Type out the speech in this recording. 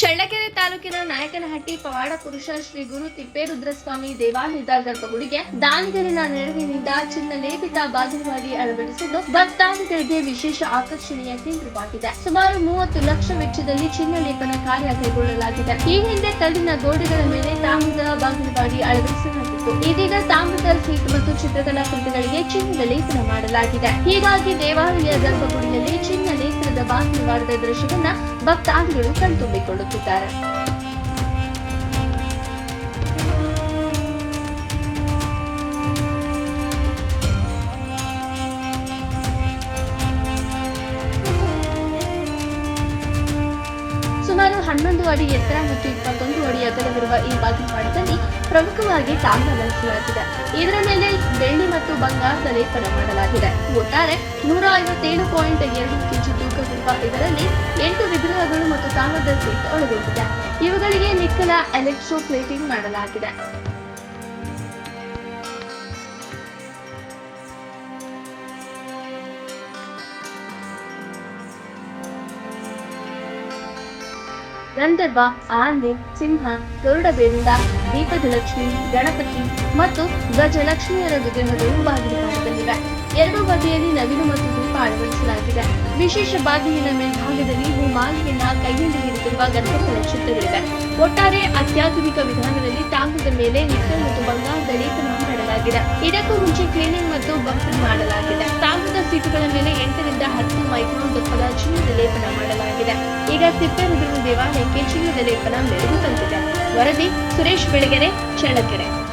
ಚಳ್ಳಕೆರೆ ತಾಲೂಕಿನ ನಾಯಕನಹಟ್ಟಿ ಪವಾಡ ಪುರುಷ ಶ್ರೀ ಗುರು ತಿಪ್ಪೇರುದ್ರಸ್ವಾಮಿ ದೇವಾಲಯದ ಗರ್ಭಗುಡಿಗೆ ದಾನಿಗರಿನ ನೆರವಿನಿಂದ ಚಿನ್ನ ಲೇಪಿತ ಬಾಗಿಲುವಾಗಿ ಅಳವಡಿಸಿದ್ದು ಭಕ್ತಾದಿಗಳಿಗೆ ವಿಶೇಷ ಆಕರ್ಷಣೆಯ ಕೇಂದ್ರವಾಗಿದೆ. ಸುಮಾರು ಮೂವತ್ತು ಲಕ್ಷ ವೆಚ್ಚದಲ್ಲಿ ಚಿನ್ನ ಲೇಪನ ಕಾರ್ಯ ಕೈಗೊಳ್ಳಲಾಗಿದೆ. ಈ ಹಿಂದೆ ಕಲ್ಲಿನ ಗೋಡೆಗಳ ಮೇಲೆ ತಾಮ್ರದ ಬಾಗಿಲುವಾಗಿ ಅಳವಡಿಸಲಾಗಿತ್ತು. ಇದೀಗ ತಾಮ್ರದ ಸೀಟ್ ಮತ್ತು ಚಿತ್ರಕಲಾ ಕೃತಿಗಳಿಗೆ ಚಿನ್ನದ ಲೇಪನ ಮಾಡಲಾಗಿದೆ. ಹೀಗಾಗಿ ದೇವಾಲಯ ಗರ್ಭಗುಡಿಯಲ್ಲಿ ಚಿನ್ನ ಲೇಪನದ ಬಾಗಿಲುವಾರದ ದೃಶ್ಯವನ್ನ ಭಕ್ತಾದಿಗಳು ಕಣ್ತುಂಬಿಕೊಳ್ಳುತ್ತಿದ್ದಾರೆ ಸುಮಾರು ಹನ್ನೊಂದು ಅಡಿ ಎತ್ತರ ಮತ್ತು ಇಪ್ಪತ್ತೊಂದು ಅಡಿ ಅಗಲವಿರುವ ಈ ಬಾಗಿಲುವಾಡದಲ್ಲಿ ಪ್ರಮುಖವಾಗಿ ತಾಮ್ರ ಬಳಸಲಾಗಿದೆ ಇದರ ಮೇಲೆ ಬೆಳ್ಳಿ ಮತ್ತು ಬಂಗಾರದ ಲೇಪನ ಮಾಡಲಾಗಿದೆ. ಒಟ್ಟಾರೆ ನೂರ ಐವತ್ತೇಳು ಪಾಯಿಂಟ್ ಎರಡು ಕೆಜಿ ತೂಕವಿರುವ ಇದರಲ್ಲಿ ಎಂಟು ವಿಗ್ರಹಗಳು ಮತ್ತು ತಾಮ್ರದ ಸೀಟ್ ಒಳಗೊಂಡಿದೆ ಇವುಗಳಿಗೆ ನಿಕ್ಕಲ ಎಲೆಕ್ಟ್ರೋ ಪ್ಲೇಟಿಂಗ್ ಮಾಡಲಾಗಿದೆ. ಗಂಧರ್ವ, ಆನೆ, ಸಿಂಹ ಗರುಡಬೇರಿಂದ ದೀಪದ ಲಕ್ಷ್ಮಿ ಗಣಪತಿ ಮತ್ತು ಗಜಲಕ್ಷ್ಮಿಯರ ವಿಗ್ರಹಗಳು ಬಾಗಿಲಿವೆ ಎರಡು ಬದಿಯಲ್ಲಿ ನವಿಲು ಮತ್ತು ದೀಪ ಅಳವಡಿಸಲಾಗಿದೆ. ವಿಶೇಷ ಬಾಗಿಲಿನ ಮೇಲ್ಭಾಗದಲ್ಲಿ ಹೂಮಾಲೆಯನ್ನ ಕೈಯಲ್ಲಿ ಹಿಡಿದಿರುವ ಗಣಪತಿಯ ಚಿತ್ರಗಳಿವೆ ಒಟ್ಟಾರೆ ಅತ್ಯಾಧುನಿಕ ವಿಧಾನದಲ್ಲಿ ತಾಂಗದ ಮೇಲೆ ನಿಕ್ಕಲ್ ಮತ್ತು ಬಂಗಾರದ ಲೇಪನ ಮಾಡಲಾಗಿದೆ. ಇದಕ್ಕೂ ಮುಂಚೆ ಕ್ಲೀನಿಂಗ್ ಮತ್ತು ಬಂಪಿಂಗ್ ಮಾಡಲಾಗಿದೆ. ತಾಮ್ರದ ಸೀಟುಗಳ ಮೇಲೆ ಎಂಟರಿಂದ ಹತ್ತು ಮೈಕ್ರೋನ್ ದಪ್ಪದ ಚಿನ್ನದ ಲೇಪನ ಮಾಡಲಾಗಿದೆ. ಈಗ ತಿಪ್ಪೇರುದ್ರ ದೇವಾಲಯಕ್ಕೆ ಚಿನ್ನದ ಲೇಪನ ಮೆರುಗು ತಂದಿದೆ. ವರದಿ ಸುರೇಶ್ ಬೆಳಗೆರೆ, ಚಳ್ಳಕೆರೆ.